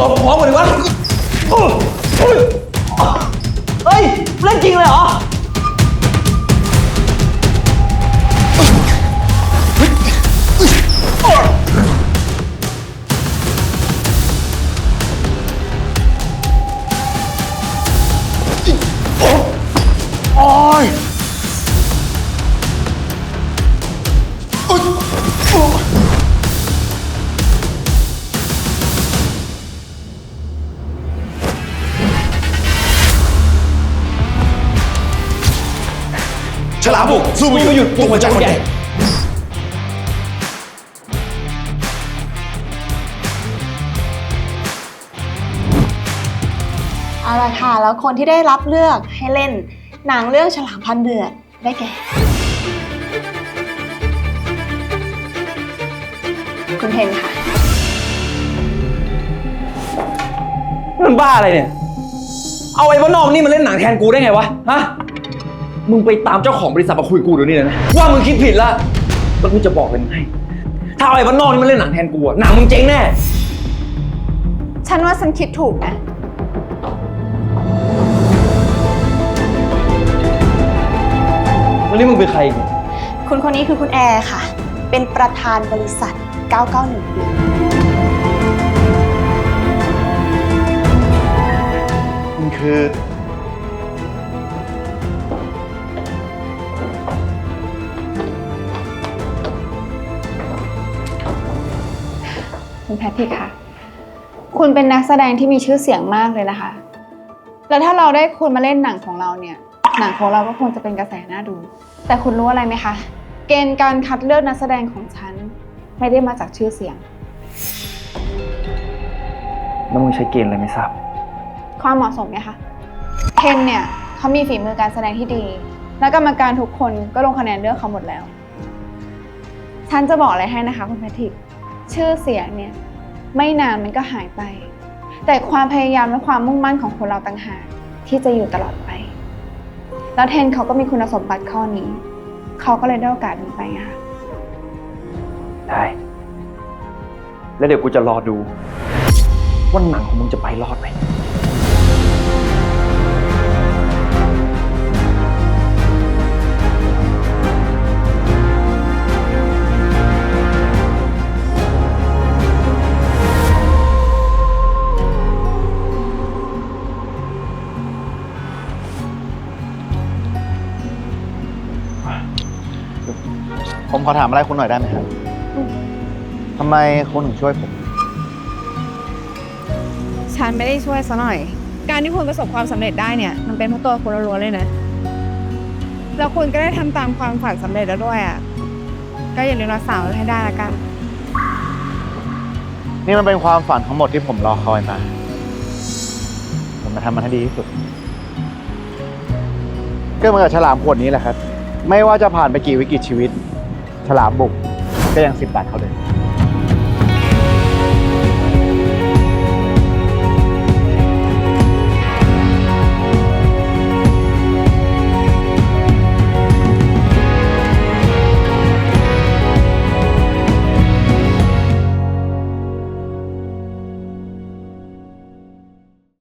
หลบของมาดิวะโอ้โอ้ยเฮ้ย เล่นจริงเลยเหรอ ฉลามบุกสู้ไม่หยุดตัวหัวใจคนแก่เอาละค่ะ แล้วคนที่ได้รับเลือกให้เล่นหนังเรื่องฉลามพันเดือดได้แก่ คุณเทนค่ะ มันบ้าอะไรเนี่ย เอาไอ้ว่านอกนี่มาเล่นหนังแทนกูได้ไงวะ ฮะ มึงไปตามเจ้าของบริษัทมาคุยกูเดี๋ยวนี้เลยนะ ว่ามึงคิดผิดละแล้วกูจะบอกเลยมึงให้ ถ้าเอาไอ้ว่านอกนี่มาเล่นหนังแทนกูอะหนังมึงเจ๊งแน่ ฉันว่าฉันคิดถูกนะ วันนี้มึงเป็นใครเนี่ยคุณคนนี้คือคุณแอร์ค่ะ เป็นประธานบริษัท 991บีมันคือ คุณแพทริกค่ะ คุณเป็นนักแสดงที่มีชื่อเสียงมากเลยนะคะ แล้วถ้าเราได้คุณมาเล่นหนังของเราเนี่ย หนังของเราก็คงจะเป็นกระแสน่าดู แต่คุณรู้อะไรไหมคะ เกณฑ์การคัดเลือกนักแสดงของฉันไม่ได้มาจากชื่อเสียง แล้วมึงใช้เกณฑ์อะไรไม่ทราบ ความเหมาะสมไงคะ เคนเนี่ยเขามีฝีมือการแสดงที่ดี และกรรมการทุกคนก็ลงคะแนนเลือกเขาหมดแล้ว ฉันจะบอกอะไรให้นะคะคุณแพทริก ชื่อเสียงเนี่ยไม่นานมันก็หายไป แต่ความพยายามและความมุ่งมั่นของคนเราต่างหากที่จะอยู่ตลอดไป แล้วเทนเขาก็มีคุณสมบัติข้อนี้ เขาก็เลยได้โอกาสนี้ไปค่ะได้ แล้วเดี๋ยวกูจะรอดูว่าหนังของมึงจะไปรอดไหม ผมขอถามอะไรคุณหน่อยได้ไหมครับทำไมคุณถึงช่วยผม ฉันไม่ได้ช่วยซะหน่อย การที่คุณประสบความสำเร็จได้เนี่ย มันเป็นเพราะตัวคุณล้วนๆเลยนะ แล้วคุณก็ได้ทำตามความฝันสำเร็จแล้วด้วยอะ ก็อย่าลืมรักษาไว้ให้ได้ละกัน นี่มันเป็นความฝันทั้งหมดที่ผมรอคอยมา ผมมาทำมันให้ดีที่สุด ก็เหมือนกับฉลามขวดนี้แหละครับ ไม่ว่าจะผ่านไปกี่วิกฤตชีวิต ฉลามบุกก็ยังสิบบาทเท่าเดิม